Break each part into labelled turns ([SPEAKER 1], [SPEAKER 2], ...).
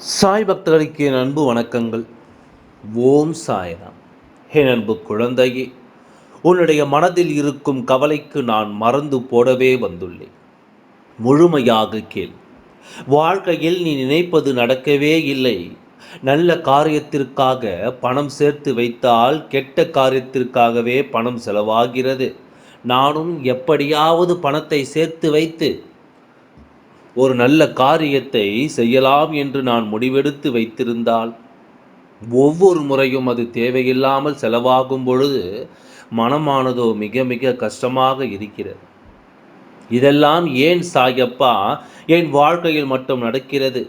[SPEAKER 1] சாய் பக்தர்களுக்கு என் அன்பு வணக்கங்கள். ஓம் சாய்ராம். என் அன்பு குழந்தையே உன்னுடைய மனதில் இருக்கும் கவலைக்கு நான் மறந்து போடவே வந்துள்ளேன். முழுமையாக கேள். வாழ்க்கையில் நீ நினைப்பது நடக்கவே இல்லை. நல்ல காரியத்திற்காக பணம் சேர்த்து வைத்தால் கெட்ட காரியத்திற்காகவே பணம் செலவாகிறது. நானும் எப்படியாவது பணத்தை சேர்த்து வைத்து ஒரு நல்ல காரியத்தை செய்யலாம் என்று நான் முடிவெடுத்து வைத்திருந்தால் ஒவ்வொரு முறையும் அது தேவையில்லாமல் செலவாகும் பொழுது மனமானதோ மிக மிக கஷ்டமாக இருக்கிறது. இதெல்லாம் ஏன் சாயப்பா? என் வாழ்க்கையில் மட்டும் நடக்கிறது.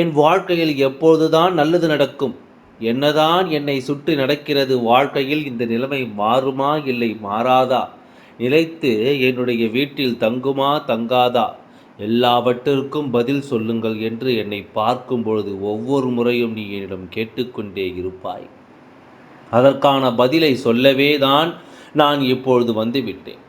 [SPEAKER 1] என் வாழ்க்கையில் எப்பொழுதுதான் நல்லது நடக்கும்? என்னதான் என்னை சுற்றி நடக்கிறது? வாழ்க்கையில் இந்த நிலைமை மாறுமா? இல்லை மாறாதா? நிலைத்து என்னுடைய வீட்டில் தங்குமா? தங்காதா? எல்லாவற்றிற்கும் பதில் சொல்லுங்கள் என்று என்னை பார்க்கும் பொழுது ஒவ்வொரு முறையும் நீ என்னிடம் கேட்டுக்கொண்டே இருப்பாய். அதற்கான பதிலை சொல்லவே தான் நான் இப்பொழுது வந்துவிட்டேன்.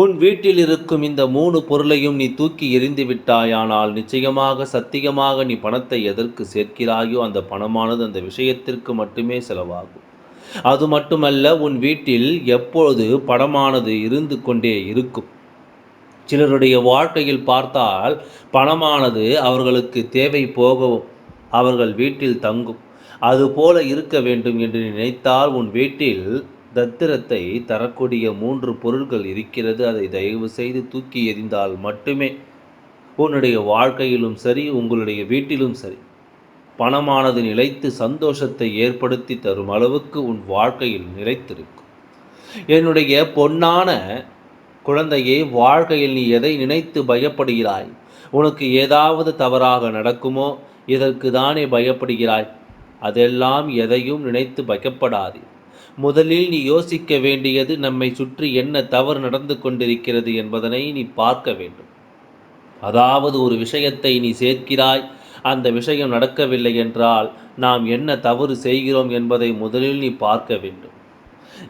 [SPEAKER 1] உன் வீட்டில் இருக்கும் இந்த மூணு பொருளையும் நீ தூக்கி எறிந்து விட்டாயானால் நிச்சயமாக சத்தியமாக நீ பணத்தை எதற்கு சேர்க்கிறாயோ அந்த பணமானது அந்த விஷயத்திற்கு மட்டுமே செலவாகும். அது மட்டுமல்ல உன் வீட்டில் எப்பொழுது பணமானது இருந்து கொண்டே இருக்கும். சிலருடைய வாழ்க்கையில் பார்த்தால் பணமானது அவர்களுக்கு தேவை போகவும் அவர்கள் வீட்டில் தங்கும். அதுபோல இருக்க வேண்டும் என்று நினைத்தால் உன் வீட்டில் தத்திரத்தை தரக்கூடிய மூன்று பொருட்கள் இருக்கிறது. அதை தயவு செய்து தூக்கி எறிந்தால் மட்டுமே உன்னுடைய வாழ்க்கையிலும் சரி உங்களுடைய வீட்டிலும் சரி. பணமானது நிலைத்து சந்தோஷத்தை ஏற்படுத்தி தரும் அளவுக்கு உன் வாழ்க்கையில் நிலைத்திருக்கும். என்னுடைய பொன்னான குழந்தையே வாழ்க்கையில் நீ எதை நினைத்து பயப்படுகிறாய்? உனக்கு ஏதாவது தவறாக நடக்குமோ? இதற்கு தானே பயப்படுகிறாய். அதெல்லாம் எதையும் நினைத்து பயப்படாது. முதலில் நீ யோசிக்க வேண்டியது நம்மை சுற்றி என்ன தவறு நடந்து கொண்டிருக்கிறது என்பதனை நீ பார்க்க வேண்டும். அதாவது ஒரு விஷயத்தை நீ சேர்க்கிறாய் அந்த விஷயம் நடக்கவில்லை என்றால் நாம் என்ன தவறு செய்கிறோம் என்பதை முதலில் நீ பார்க்க வேண்டும்.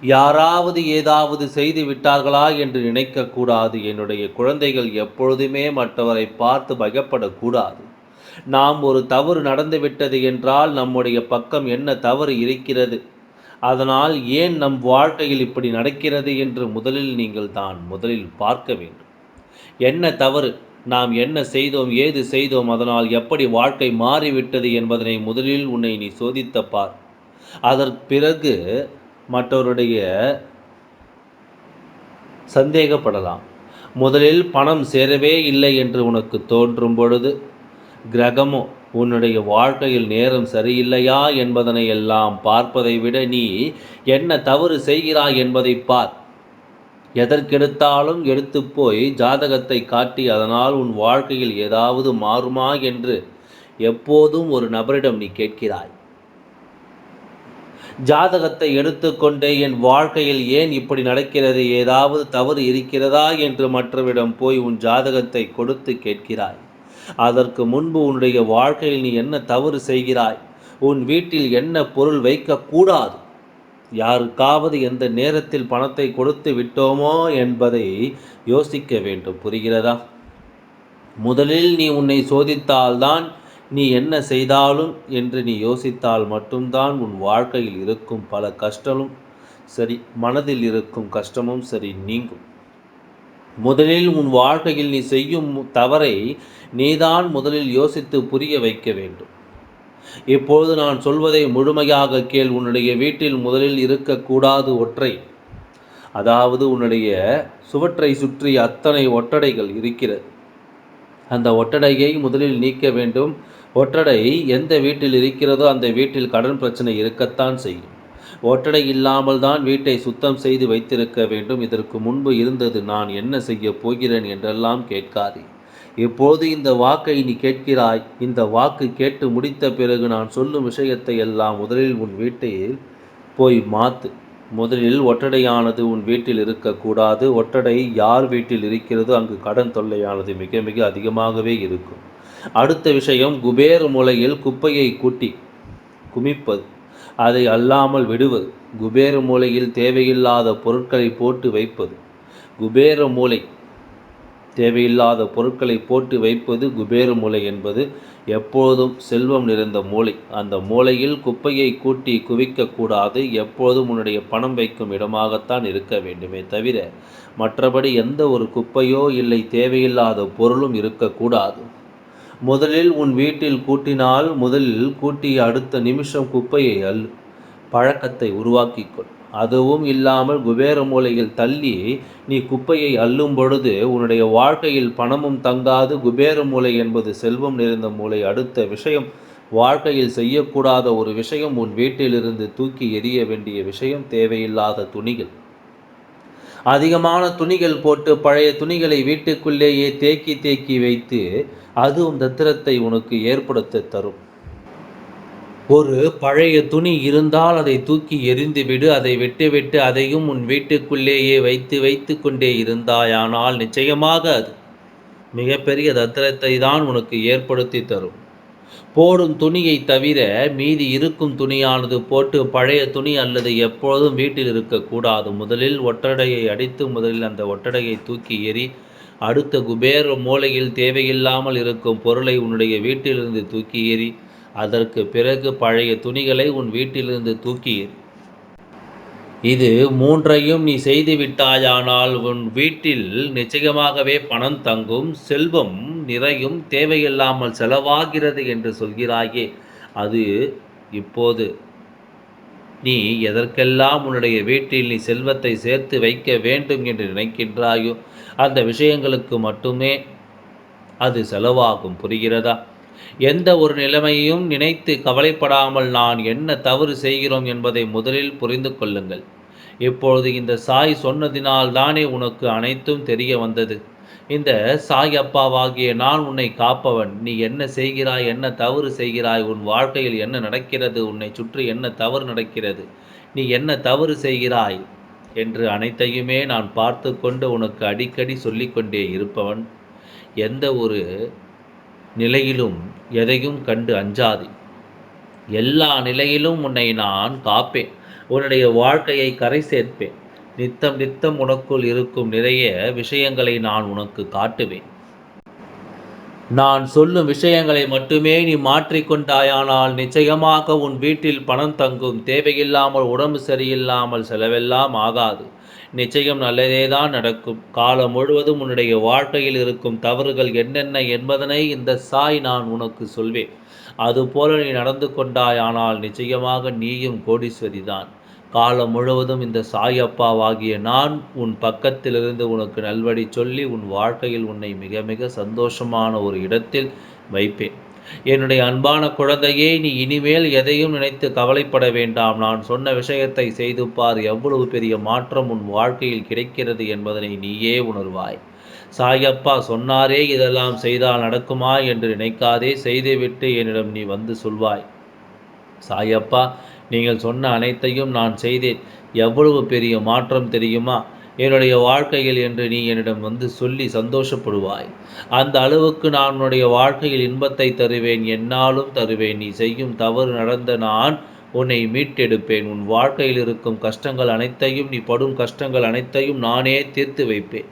[SPEAKER 1] யாராவது ஏதாவது செய்து விட்டார்களா என்று நினைக்கக்கூடாது. என்னுடைய குழந்தைகள் எப்பொழுதுமே மற்றவரை பார்த்து பயப்படக்கூடாது. நாம் ஒரு தவறு நடந்துவிட்டது என்றால் நம்முடைய பக்கம் என்ன தவறு இருக்கிறது? அதனால் ஏன் நம் வாழ்க்கையில் இப்படி நடக்கிறது என்று முதலில் நீங்கள் தான் முதலில் பார்க்க வேண்டும். என்ன தவறு? நாம் என்ன செய்தோம்? ஏது செய்தோம்? அதனால் எப்படி வாழ்க்கை மாறிவிட்டது என்பதனை முதலில் உன்னை நீ சோதித்த பார். அதற்கு பிறகு மற்றவருடைய சந்தேகப்படலாம். முதலில் பணம் சேரவே இல்லை என்று உனக்கு தோன்றும் பொழுது கிரகமோ உன்னுடைய வாழ்க்கையில் நேரம் சரியில்லையா என்பதனை எல்லாம் பார்ப்பதை விட நீ என்ன தவறு செய்கிறாய் என்பதை பார். எதற்கெடுத்தாலும் எடுத்து போய் ஜாதகத்தை காட்டி அதனால் உன் வாழ்க்கையில் ஏதாவது மாறுமா என்று எப்போதும் ஒரு நபரிடம் நீ கேட்கிறாய். ஜாதகத்தை எடுத்துக்கொண்டே என் வாழ்க்கையில் ஏன் இப்படி நடக்கிறது? ஏதாவது தவறு இருக்கிறதா என்று மற்றவரிடம் போய் உன் ஜாதகத்தை கொடுத்து கேட்கிறாய். அதற்கு முன்பு உன்னுடைய வாழ்க்கையில் நீ என்ன தவறு செய்கிறாய்? உன் வீட்டில் என்ன பொருள் வைக்கக்கூடாது யாருக்காவது எந்த நேரத்தில் பணத்தை கொடுத்து விட்டோமோ என்பதை யோசிக்க வேண்டும். புரிகிறதா? முதலில் நீ உன்னை சோதித்தால்தான் நீ என்ன செய்தாலும் என்று நீ யோசித்தால் மட்டும்தான் உன் வாழ்க்கையில் இருக்கும் பல கஷ்டமும் சரி மனதில் இருக்கும் கஷ்டமும் சரி நீங்கும். முதலில் உன் வாழ்க்கையில் நீ செய்யும் தவறை நீதான் முதலில் யோசித்து புரிய வைக்க வேண்டும். இப்பொழுது நான் சொல்வதை முழுமையாக கேள். உன்னுடைய வீட்டில் முதலில் இருக்கக்கூடாது ஒற்றை. அதாவது உன்னுடைய சுவற்றை சுற்றி அத்தனை ஒட்டடைகள் இருக்கிறது. அந்த ஒட்டடையை முதலில் நீக்க வேண்டும். ஒற்றடை எந்த வீட்டில் இருக்கிறதோ அந்த வீட்டில் கடன் பிரச்சனை இருக்கத்தான் செய்யும். ஒற்றடை இல்லாமல் தான் வீட்டை சுத்தம் செய்து வைத்திருக்க வேண்டும். இதற்கு முன்பு இருந்தது நான் என்ன செய்ய போகிறேன் என்றெல்லாம் கேட்காதே. இப்போது இந்த வாக்கை நீ கேட்கிறாய். இந்த வாக்கு கேட்டு முடித்த பிறகு நான் சொல்லும் விஷயத்தை எல்லாம் முதலில் உன் வீட்டில் போய் மாற்று முதலில் ஒட்டடையானது உன் வீட்டில் இருக்கக்கூடாது. ஒட்டடை யார் வீட்டில் இருக்கிறதோ அங்கு கடன் தொல்லையானது மிக மிக அதிகமாகவே இருக்கும். அடுத்த விஷயம் குபேர் மூலையில் குப்பையை கூட்டி குமிப்பது. அதை அல்லாமல் விடுவது. குபேர மூலையில் தேவையில்லாத பொருட்களை போட்டு வைப்பது. குபேர மூலை தேவையில்லாத பொருட்களை போட்டு வைப்பது குபேர மூலை என்பது எப்போதும் செல்வம் நிறைந்த மூளை அந்த மூளையில் குப்பையை கூட்டி குவிக்கக்கூடாது. எப்போதும் உன்னுடைய பணம் வைக்கும் இடமாகத்தான் இருக்க வேண்டுமே தவிர மற்றபடி எந்த ஒரு குப்பையோ இல்லை தேவையில்லாத பொருளும் இருக்கக்கூடாது. முதலில் உன் வீட்டில் கூட்டினால் முதலில் கூட்டிய அடுத்த நிமிஷம் குப்பையை அல் பழக்கத்தை உருவாக்கிக்கொள். அதுவும் இல்லாமல் குபேர மூலையில் தள்ளி நீ குப்பையை அள்ளும் பொழுது உன்னுடைய வாழ்க்கையில் பணமும் தங்காது. குபேர மூலை என்பது செல்வம் நிறைந்த மூலை. அடுத்த விஷயம் வாழ்க்கையில் செய்யக்கூடாத ஒரு விஷயம் உன் வீட்டிலிருந்து தூக்கி எறிய வேண்டிய விஷயம். தேவையில்லாத துணிகள். அதிகமான துணிகள் போட்டு பழைய துணிகளை வீட்டுக்குள்ளேயே தேக்கி தேக்கி வைத்து அதுவும் தத்திரத்தை உனக்கு ஏற்படுத்த தரும். ஒரு பழைய துணி இருந்தால் அதை தூக்கி எறிந்துவிடு அதை விட்டுவிட்டு அதையும் உன் வீட்டுக்குள்ளேயே வைத்து வைத்து கொண்டே இருந்தாயானால் நிச்சயமாக அது மிகப்பெரிய தத்திரத்தை தான் உனக்கு ஏற்படுத்தி தரும். போடும் துணியை தவிர மீதி இருக்கும் துணியானது போட்டு பழைய துணி அல்லது எப்பொழுதும் வீட்டில் இருக்கக்கூடாது. முதலில் ஒட்டடையை அடித்து முதலில் அந்த ஒட்டடையை தூக்கி எறி அடுத்த குபேர மூலையில் தேவையில்லாமல் இருக்கும் பொருளை உன்னுடைய வீட்டிலிருந்து தூக்கி எறி அதற்கு பிறகு பழைய துணிகளை உன் வீட்டிலிருந்து தூக்கி எறி. இது மூன்றையும் நீ செய்து விட்டாயானால் உன் வீட்டில் நிச்சயமாகவே பணம் தங்கும் செல்வம் நிறையும் தேவையில்லாமல் செலவாகிறது என்று சொல்கிறாயே அது இப்போது. நீ எதற்கெல்லாம் உன்னுடைய வீட்டில் நீ செல்வத்தை சேர்த்து வைக்க வேண்டும் என்று நினைக்கின்றாயோ அந்த விஷயங்களுக்கு மட்டுமே அது செலவாகும். புரிகிறதா? எந்த ஒரு நிலைமையையும் நினைத்து கவலைப்படாமல் நான் என்ன தவறு செய்கிறோம் என்பதை முதலில் புரிந்து கொள்ளுங்கள். இப்பொழுது இந்த சாய் சொன்னதினால் தானே உனக்கு அனைத்தும் தெரிய வந்தது? இந்த சாய் அப்பாவாகிய நான் உன்னை காப்பவன். நீ என்ன செய்கிறாய்? என்ன தவறு செய்கிறாய்? உன் வாழ்க்கையில் என்ன நடக்கிறது? உன்னை சுற்றி என்ன தவறு நடக்கிறது? நீ என்ன தவறு செய்கிறாய்? என்று அனைத்தையுமே நான் பார்த்து கொண்டு உனக்கு அடிக்கடி சொல்லிக்கொண்டே இருப்பவன். எந்த ஒரு நிலையிலும் எதையும் கண்டு அஞ்சாது. எல்லா நிலையிலும் உன்னை நான் காப்பேன். உன்னுடைய வாழ்க்கையை கரை சேர்ப்பேன். நித்தம் நித்தம் உனக்குள் இருக்கும் நிறைய விஷயங்களை நான் உனக்கு காட்டுவேன். நான் சொல்லும் விஷயங்களை மட்டுமே நீ மாற்றிக்கொண்டாயானால் நிச்சயமாக உன் வீட்டில் பணம் தங்கும் தேவையில்லாமல் உடம்பு சரியில்லாமல் செலவெல்லாம் ஆகாது. நிச்சயம் நல்லதே தான் நடக்கும். காலம் முழுவதும் உன்னுடைய வாழ்க்கையில் இருக்கும் தவறுகள் என்னென்ன என்பதனை இந்த சாய் நான் உனக்கு சொல்வேன். அதுபோல நீ நடந்து கொண்டாயானால் நிச்சயமாக நீயும் கோடீஸ்வரி தான் காலம் முழுவதும் இந்த சாயப்பாவாகிய நான் உன் பக்கத்திலிருந்து உனக்கு நல்வழி சொல்லி உன் வாழ்க்கையில் உன்னை மிக மிக சந்தோஷமான ஒரு இடத்தில் வைப்பேன். என்னுடைய அன்பான குழந்தையே நீ இனிமேல் எதையும் நினைத்து கவலைப்பட வேண்டாம். நான் சொன்ன விஷயத்தை செய்து பார். எவ்வளவு பெரிய மாற்றம் உன் வாழ்க்கையில் கிடைக்கிறது என்பதனை நீயே உணர்வாய். சாயப்பா சொன்னாரே இதெல்லாம் செய்தால் நடக்குமா என்று நினைக்காதே செய்துவிட்டு என்னிடம் நீ வந்து சொல்வாய். சாயப்பா நீங்கள் சொன்ன அனைத்தையும் நான் செய்தேன். எவ்வளவு பெரிய மாற்றம் தெரியுமா? என்னுடைய வாழ்க்கையில் என்று நீ என்னிடம் வந்து சொல்லி சந்தோஷப்படுவாய். அந்த அளவுக்கு நான் உன்னுடைய வாழ்க்கையில் இன்பத்தை தருவேன். என்னாலும் தருவேன். நீ செய்யும் தவறு நடந்த நான் உன்னை மீட்டெடுப்பேன். உன் வாழ்க்கையில் இருக்கும் கஷ்டங்கள் அனைத்தையும் நீ படும் கஷ்டங்கள் அனைத்தையும் நானே தீர்த்து வைப்பேன்.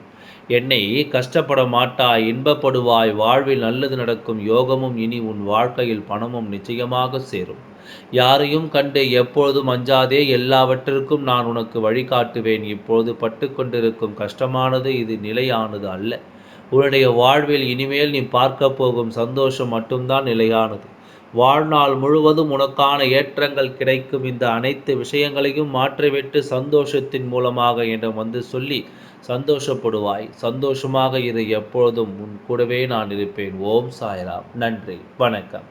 [SPEAKER 1] என்னை கஷ்டப்பட மாட்டாய். இன்பப்படுவாய். வாழ்வில் நல்லது நடக்கும் யோகமும் இனி உன் வாழ்க்கையில் பணமும் நிச்சயமாக சேரும். யாரையும் கண்டு எப்பொழுதும் அஞ்சாதே எல்லாவற்றிற்கும் நான் உனக்கு வழிகாட்டுவேன். இப்பொழுது பட்டு கொண்டிருக்கும் கஷ்டமானது இது நிலையானது அல்ல. உன்னுடைய வாழ்வில் இனிமேல் நீ பார்க்க போகும் சந்தோஷம் மட்டும்தான் நிலையானது. வாழ்நாள் முழுவதும் உனக்கான ஏற்றங்கள் கிடைக்கும். இந்த அனைத்து விஷயங்களையும் மாற்றிவிட்டு சந்தோஷத்தின் மூலமாக என்னிடம் வந்து சொல்லி சந்தோஷப்படுவாய். சந்தோஷமாக இரு எப்பொழுதும் உன் கூடவே நான் இருப்பேன். ஓம் சாய்ராம். நன்றி. வணக்கம்.